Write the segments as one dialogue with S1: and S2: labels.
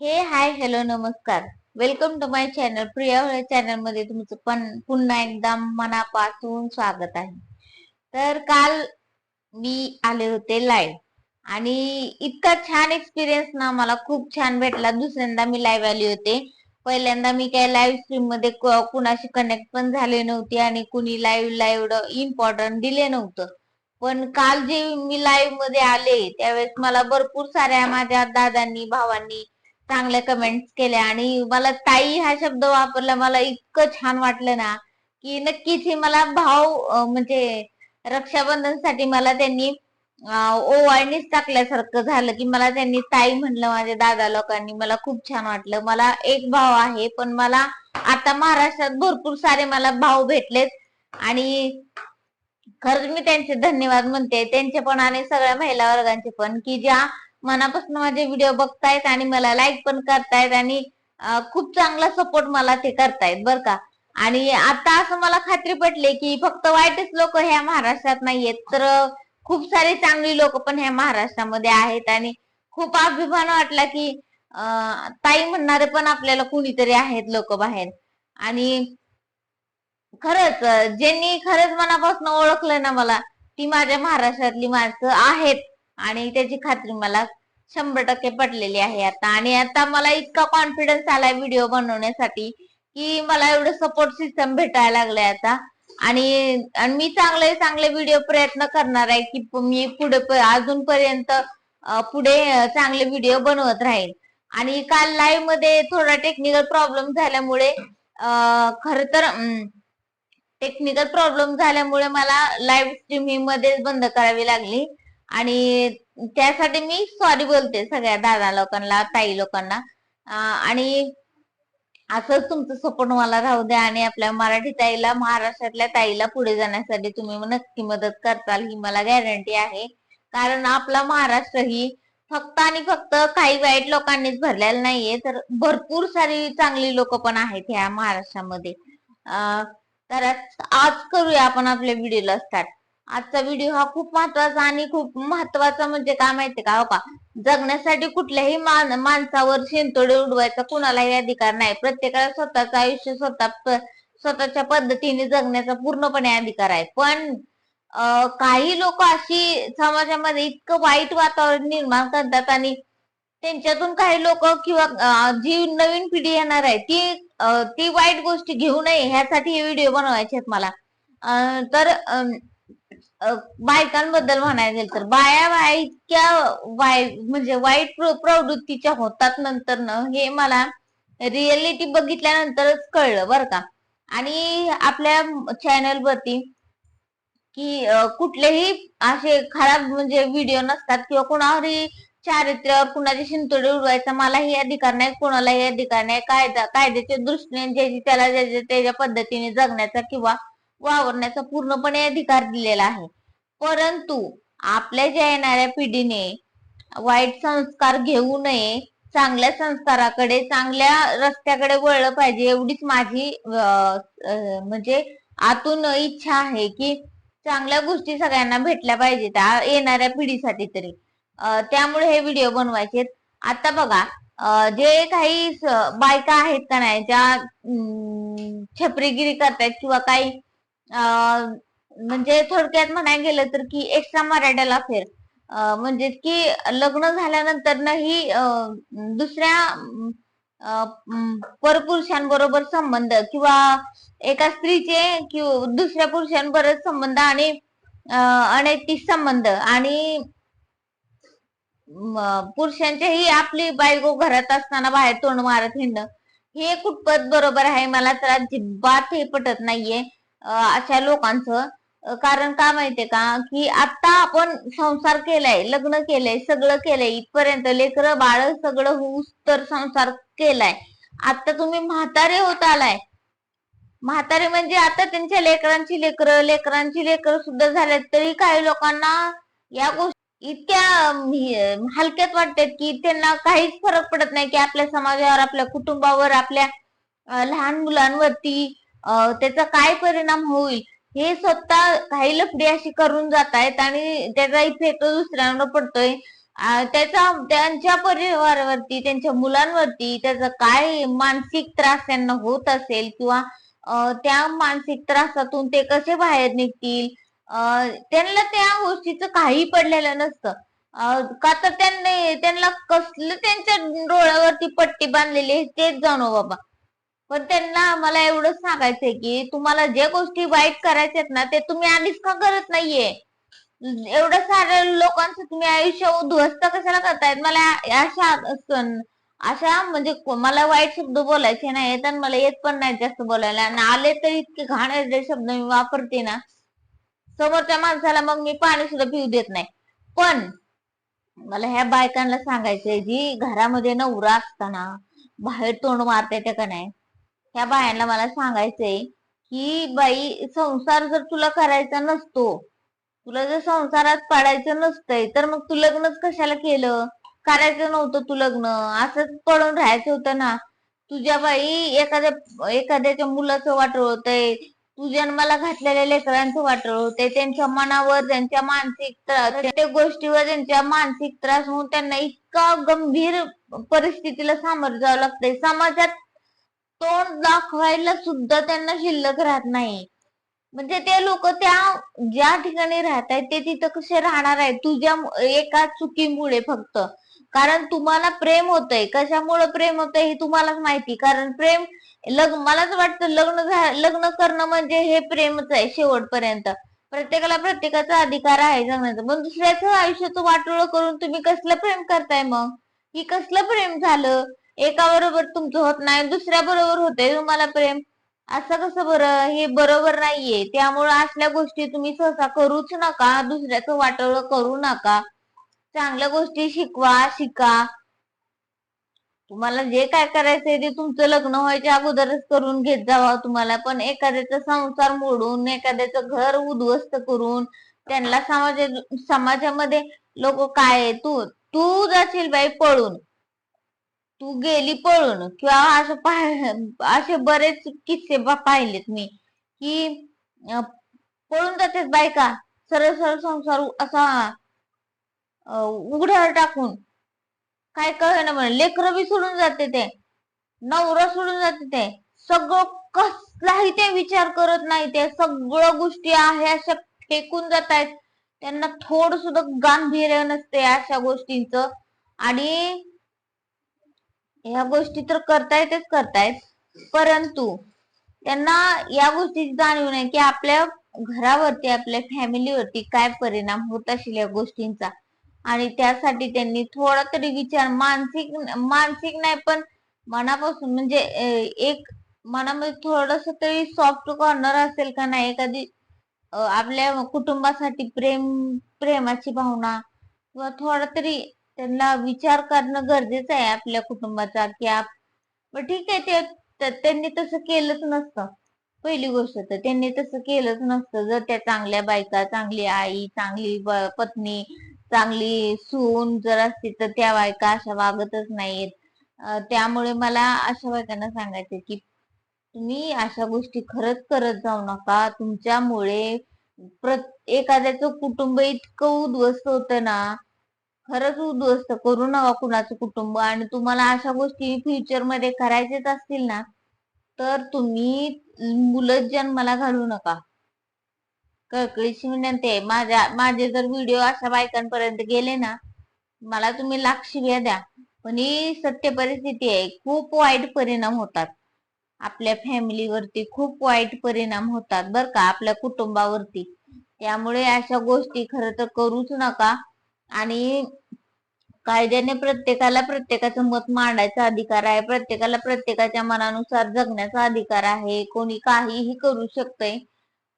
S1: हे hi hello नमस्कार. Welcome to my channel Priya चॅनलमध्ये तुमचं पण पुन्हा एकदा मनापासून स्वागत आहे. तर काल मी आले होते लाईव्ह आणि इतका छान एक्सपिरियन्स ना मला खूप छान भेटला. दुसऱ्यांदा मी लाईव्ह आली होते. पहिल्यांदा मी काय लाईव्ह स्ट्रीममध्ये कुणाशी कनेक्ट पण झाले नव्हते आणि कुणी लाईव्हला एवढं इम्पॉर्टंट दिले नव्हतं. पण काल जे मी लाईव्हमध्ये आले त्यावेळेस मला भरपूर साऱ्या माझ्या दादांनी भावांनी चांगल्या कमेंट्स केल्या आणि मला ताई हा शब्द वापरला मला इतकं छान वाटलं ना की नक्कीच हे मला भाव म्हणजे म्हणजे रक्षाबंधनसाठी मला त्यांनी ओवाळणीच टाकल्यासारखं झालं की मला त्यांनी ताई म्हणलं माझ्या दादा लोकांनी मला खूप छान वाटलं. मला एक भाव आहे पण मला आता महाराष्ट्रात भरपूर सारे मला भाव भेटलेत आणि खरंच मी त्यांचे धन्यवाद म्हणते. त्यांचे पण आणि सगळ्या महिला वर्गांचे पण की ज्या मनापासून माझे व्हिडिओ बघतायत आणि मला लाईक पण करतायत आणि खूप चांगला सपोर्ट मला ते करतायत बर का. आणि आता असं मला खात्री पटले की फक्त वाईटच लोक ह्या महाराष्ट्रात नाहीयेत तर खूप सारे चांगली लोक पण ह्या महाराष्ट्रामध्ये आहेत आणि खूप अभिमान वाटला की ताई म्हणणारे पण आपल्याला कुणीतरी आहेत लोक बाहेर. आणि खरंच ज्यांनी खरंच मनापासून ओळखलं ना मला ती माझ्या महाराष्ट्रातली माणसं आहेत आणि त्याची खात्री मला शंभर टक्के पटलेली आहे आता. आणि आता मला इतका कॉन्फिडन्स आलाय व्हिडिओ बनवण्यासाठी की मला एवढं सपोर्ट सिस्टम भेटायला लागलंय आता. आणि आणि मी चांगले चांगले व्हिडिओ प्रयत्न करणार आहे की मी पुढे अजूनपर्यंत पुढे चांगले व्हिडिओ बनवत राहील आणि काल लाईव्हमध्ये थोडा टेक्निकल प्रॉब्लेम झाल्यामुळे खर तर टेक्निकल प्रॉब्लेम झाल्यामुळे मला लाईव्ह स्ट्रीमिंगमध्ये बंद करावी लागली. आणि त्यासाठी मी सॉरी बोलते सगळ्या दादा लोकांना ताई लोकांना. आणि असंच तुमचं सपोर्ट मला राहू द्या आणि आपल्या मराठी ताईला महाराष्ट्रातल्या ताईला पुढे जाण्यासाठी तुम्ही नक्की मदत करताल ही मला गॅरंटी आहे. कारण आपला महाराष्ट्र ही फक्त आणि फक्त काही वाईट लोकांनीच भरलेला नाहीये तर भरपूर सारी चांगली लोक पण आहेत ह्या महाराष्ट्रामध्ये. अं, तर आज करूया आपण आपल्या व्हिडिओला स्टार्ट आजचा व्हिडिओ हा खूप महत्त्वाचा आणि खूप महत्त्वाचा म्हणजे काय माहितीये का हो का? जगण्यासाठी कुठल्याही मान- माणसावर शिंतोडे उडवायचा कुणालाही अधिकार नाही. प्रत्येकाला स्वतःचं आयुष्य स्वतः स्वतःच्या पद्धतीने जगण्याचा पूर्णपणे अधिकार आहे. पण काही लोक अशी समाजामध्ये इतकं वाईट वातावरण निर्माण करतात आणि त्यांच्यातून काही लोक किंवा जी नवीन पिढी येणार आहे ती ती वाईट गोष्टी घेऊ नये. ह्यासाठी हे व्हिडिओ बनवायचे आहेत मला. तर अं, बायकांबद्दल म्हणायला गेलं तर बाया बाया इतक्या म्हणजे वाईट प्रवृत्तीच्या होतात नंतर न हे मला रिअलिटी बघितल्यानंतरच कळलं बरं का. आणि आपल्या चॅनल वरती की कुठलेही असे खराब म्हणजे व्हिडिओ नसतात किंवा कुणावरही चारित्र्यावर कुणाची शिंतोडे उडवायचा मलाही अधिकार नाही कोणालाही अधिकार नाही कायदा कायद्याच्या दृष्टीने ज्याची त्याला ज्याच्या त्याच्या पद्धतीने जगण्याचा किंवा वावरण्याचा पूर्णपणे अधिकार दिलेला आहे. परंतु आपल्या ज्या येणाऱ्या पिढीने वाईट संस्कार घेऊ नये चांगल्या संस्काराकडे चांगल्या रस्त्याकडे वळलं पाहिजे एवढीच माझी म्हणजे आतून इच्छा आहे की चांगल्या गोष्टी सगळ्यांना भेटल्या पाहिजेत येणाऱ्या पिढीसाठी तरी. त्यामुळे हे व्हिडिओ बनवायचे आता बघा जे काही बायका आहेत का नाही ज्या छपरीगिरी करतायत किंवा काही म्हणजे थोडक्यात म्हणायला गेलं तर की एक्स्ट्रा मराठ्याला अफेअर म्हणजे की लग्न झाल्यानंतर ही अं, दुसऱ्या परपुरुषांबरोबर संबंध किंवा एका स्त्रीचे किंवा दुसऱ्या पुरुषांबरोबर संबंध आणि अनैतिक संबंध आणि पुरुषांच्याही आपली बायको घरात असताना बाहेर तोंड मारत हिंडणं हे कुठपत बरोबर आहे? मला तर अजिबात हे पटत नाहीये. अशा लोकांचं कारण का माहितीये का? की आता आपण संसार केलाय लग्न केलंय सगळं केलंय इथपर्यंत लेकरं बाळ सगळं होऊस तर संसार केलाय. आता तुम्ही म्हातारे होत आलाय. म्हातारे म्हणजे आता त्यांच्या लेकरांची लेकरं लेकरांची लेकरं सुद्धा झाल्यात तरी काही लोकांना या गोष्टी इतक्या हलक्यात वाटतात की त्यांना काहीच फरक पडत नाही की आपल्या समाजावर आपल्या कुटुंबावर आपल्या लहान मुलांवरती त्याचा काय परिणाम होईल हे स्वतः काही लफडी अशी करून जात आहेत आणि त्याचा इफेक्ट दुसऱ्यांवर पडतोय. त्याचा त्यांच्या परिवारावरती त्यांच्या मुलांवरती त्याचा काय मानसिक त्रास त्यांना होत असेल किंवा त्या मानसिक त्रासातून ते कसे बाहेर निघतील? त्यांना त्या गोष्टीचं काही पडलेलं नसतं. का तर त्यांनी त्यांना कसलं त्यांच्या डोळ्यावरती पट्टी बांधलेली आहे तेच जाणो बाबा. पण त्यांना मला एवढंच सांगायचंय की तुम्हाला जे गोष्टी वाईट करायच्यात ना ते तुम्ही आधीच का करत नाहीये? एवढं साऱ्या लोकांचं तुम्ही आयुष्य उद्ध्वस्त कशाला करतायत? मला अशा अशा म्हणजे मला वाईट शब्द बोलायचे नाही आणि मला येत पण नाही जास्त बोलायला. आणि आले तर इतके घाणेरडे शब्द मी वापरते ना समोरच्या माणसाला मग मी पाणी सुद्धा पिऊ देत नाही. पण मला ह्या बायकांना सांगायचंय जी घरामध्ये नवरा असताना बाहेर तोंड मारते त्या का नाही? ह्या बायांना मला सांगायचंय की बाई संसार जर तुला करायचा नसतो तुला जर संसारात पाडायचं नसतंय तर मग तू लग्नच कशाला केलं? करायचं नव्हतं तू लग्न असंच पडून राहायचं होतं ना. तुझ्या बाई एखाद्या एखाद्याच्या मुलाचं वाटळ होतंय तू जन्माला घातलेल्या लेकरांचं वाटळ होतंय त्यांच्या मनावर त्यांच्या मानसिक त्रास प्रत्येक गोष्टीवर त्यांच्या मानसिक त्रास होऊन त्यांना इतका गंभीर परिस्थितीला सामोरं जावं लागतंय. समाजात तोंड दाखवायला सुद्धा त्यांना शिल्लक राहत नाही. म्हणजे ते लोक त्या ज्या ठिकाणी राहत आहेत ते तिथं कसे राहणार आहेत? तुझ्या एका चुकीमुळे फक्त. कारण तुम्हाला प्रेम होतंय. कशामुळे प्रेम होतंय हे तुम्हालाच माहिती. कारण प्रेम लग्न मलाच वाटतं लग्न लग्न करणं म्हणजे हे प्रेमच आहे शेवटपर्यंत. प्रत्येकाला प्रत्येकाचा अधिकार आहे जगण्याचा. पण दुसऱ्याचं आयुष्याचं वाटोळ करून तुम्ही कसलं प्रेम करताय मग? ही कसलं प्रेम झालं? एका बरोबर तुमचं होत नाही दुसऱ्या बरोबर होतंय तुम्हाला प्रेम. असं कसं बरं? हे बरोबर नाहीये. त्यामुळे असल्या गोष्टी तुम्ही सहसा करूच नका. दुसऱ्याचं वाटोळं करू नका. चांगल्या गोष्टी शिकवा शिका. तुम्हाला जे काय करायचंय ते तुमचं लग्न व्हायच्या अगोदरच करून घेत जावा. तुम्हाला पण एखाद्याचा संसार मोडून एखाद्याचं घर उद्ध्वस्त करून त्यांना समाजा समाजामध्ये लोक काय तू तू जाशील बाई पळून. तू गेली पळून किंवा असं पाह असे बरेच किस्से पाहिलेत मी. की पळून जातात बायका सरळ सरळ संसार असा उघड्यावर टाकून. काय कळलं म्हणे लेकरं बी सोडून जाते ते नवरा सोडून जाते ते. सगळं कसलाही ते विचार करत नाही ते सगळं गोष्टी आहे अशा फेकून जात आहेत त्यांना थोड सुद्धा गांभीर्य नसते अशा गोष्टींच. आणि ह्या गोष्टी तर करतायतच करतायत. परंतु त्यांना या गोष्टीची जाणीव नाही की आपल्या घरावरती आपल्या फॅमिलीवरती काय परिणाम होत असेल या गोष्टींचा. आणि त्यासाठी त्यांनी थोडा तरी विचार मानसिक मानसिक नाही पण मनापासून म्हणजे एक मनामध्ये थोडस तरी सॉफ्ट कॉर्नर असेल का नाही? एखादी आपल्या कुटुंबासाठी प्रेम प्रेमाची भावना किंवा थोडा तरी त्यांना विचार करणं गरजेचं आहे आपल्या कुटुंबाचा की आप ठीक आहे ते त्यांनी तसं केलंच नसतं. पहिली गोष्ट तर त्यांनी तसं केलंच नसतं. जर त्या चांगल्या बायका चांगली आई चांगली पत्नी चांगली सून जर असती तर त्या बायका अशा वागतच नाहीत त्यामुळे मला अशा बायकांना सांगायचं की तुम्ही अशा गोष्टी खरंच करत जाऊ नका. तुमच्यामुळे प्र एखाद्याचं कुटुंब इतकं उद्ध्वस्त होतं ना खरंच उद्ध्वस्त करू नका कुणाचं कुटुंब आणि तुम्हाला अशा गोष्टी फ्युचरमध्ये करायचेच असतील ना तर तुम्ही मुलं जन्माला घालू नका. कळकळीची विनंती आहे. माझ्या माझे जर व्हिडिओ अशा बायकांपर्यंत गेले ना मला तुम्ही लाख शिव्या द्या. पण ही सत्य परिस्थिती आहे. खूप वाईट परिणाम होतात. आपल्या फॅमिलीवरती खूप वाईट परिणाम होतात बर का आपल्या कुटुंबावरती. त्यामुळे अशा गोष्टी खरं तर करूच नका. आणि कायद्याने प्रत्येकाला प्रत्येकाचं मत मांडायचा अधिकार आहे. प्रत्येकाला प्रत्येकाच्या मनानुसार जगण्याचा अधिकार आहे. कोणी काहीही करू शकतंय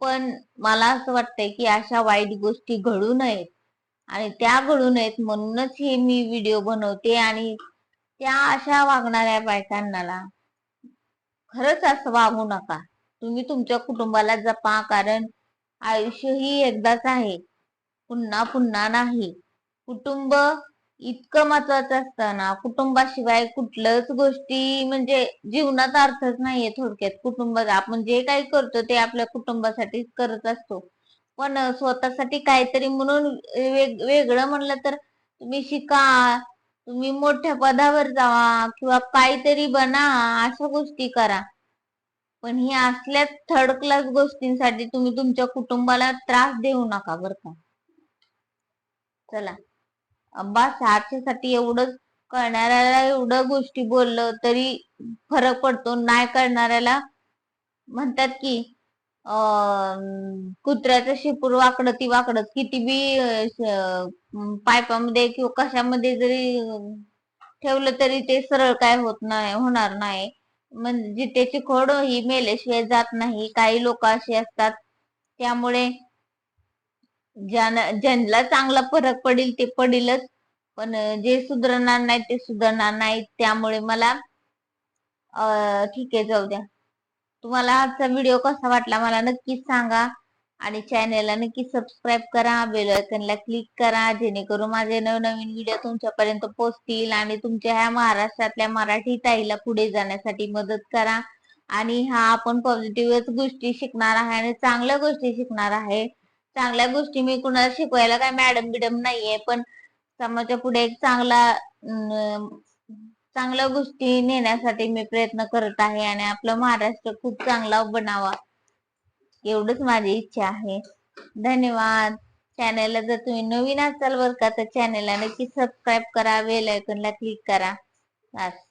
S1: पण मला असं वाटतंय की अशा वाईट गोष्टी घडू नयेत. आणि त्या घडू नयेत म्हणूनच हे मी व्हिडिओ बनवते आणि त्या अशा वागणाऱ्या बायकांना खरंच असं वागू नका. तुम्ही तुमच्या कुटुंबाला जपा कारण आयुष्य ही एकदाच आहे. पुन्हा पुन्हा नाही. कुटुंब इतकं महत्वाचं असतं ना. कुटुंबाशिवाय कुठलंच गोष्टी म्हणजे जीवनात अर्थच नाहीये थोडक्यात. कुटुंबात आपण जे म्हणजे काही करतो ते आपल्या कुटुंबासाठीच करत असतो. पण स्वतःसाठी काहीतरी म्हणून वेग वेगळं म्हणलं तर तुम्ही शिका तुम्ही मोठ्या पदावर जावा किंवा काहीतरी बना अशा गोष्टी करा. पण ही असल्या थर्ड क्लास गोष्टींसाठी तुम्ही तुमच्या कुटुंबाला त्रास देऊ नका बर का. चला. बससाठी एवढंच करणाऱ्याला एवढं गोष्टी बोललं तरी फरक पडतो. नाही करणाऱ्याला म्हणतात की कुत्र्याचं शिपूर वाकडं ती वाकडत किती बी पायपामध्ये किंवा कशामध्ये जरी ठेवलं तरी ते सरळ काय होत नाही होणार नाही. म्हणजे त्याची खोड ही मेल्याशिवाय जात नाही. काही लोक असे असतात. त्यामुळे ज्याला ज्यांना चांगला फरक पडेल ते पडेलच. पण जे सुधारणार नाही ते सुधारणार नाहीत. त्यामुळे मला ठीक आहे जाऊ द्या. तुम्हाला आजचा व्हिडिओ कसा वाटला मला नक्कीच सांगा. आणि चॅनेलला नक्की सबस्क्राईब करा. बेल आयकनला क्लिक करा. जेणेकरून माझे नवनवीन व्हिडिओ तुमच्यापर्यंत पोहोचतील. आणि तुमच्या ह्या महाराष्ट्रातल्या मराठी ताईला पुढे जाण्यासाठी मदत करा. आणि हा आपण पॉझिटिव्हच गोष्टी शिकणार आहे आणि चांगल्या गोष्टी शिकणार आहे. चांगल्या गोष्टी मी कुणाला शिकवायला काय मॅडम बिडम नाहीये पण समाजाच्या पुढे एक चांगला चांगल्या गोष्टी नेण्यासाठी मी प्रयत्न करत आहे आणि आपला महाराष्ट्र खूप चांगला बनावा एवढंच माझी इच्छा आहे. धन्यवाद. चॅनलला जर तुम्ही नवीन असाल बर का तर चॅनलला नक्की सबस्क्राईब करा बेल आयकॉनला क्लिक करा. बस.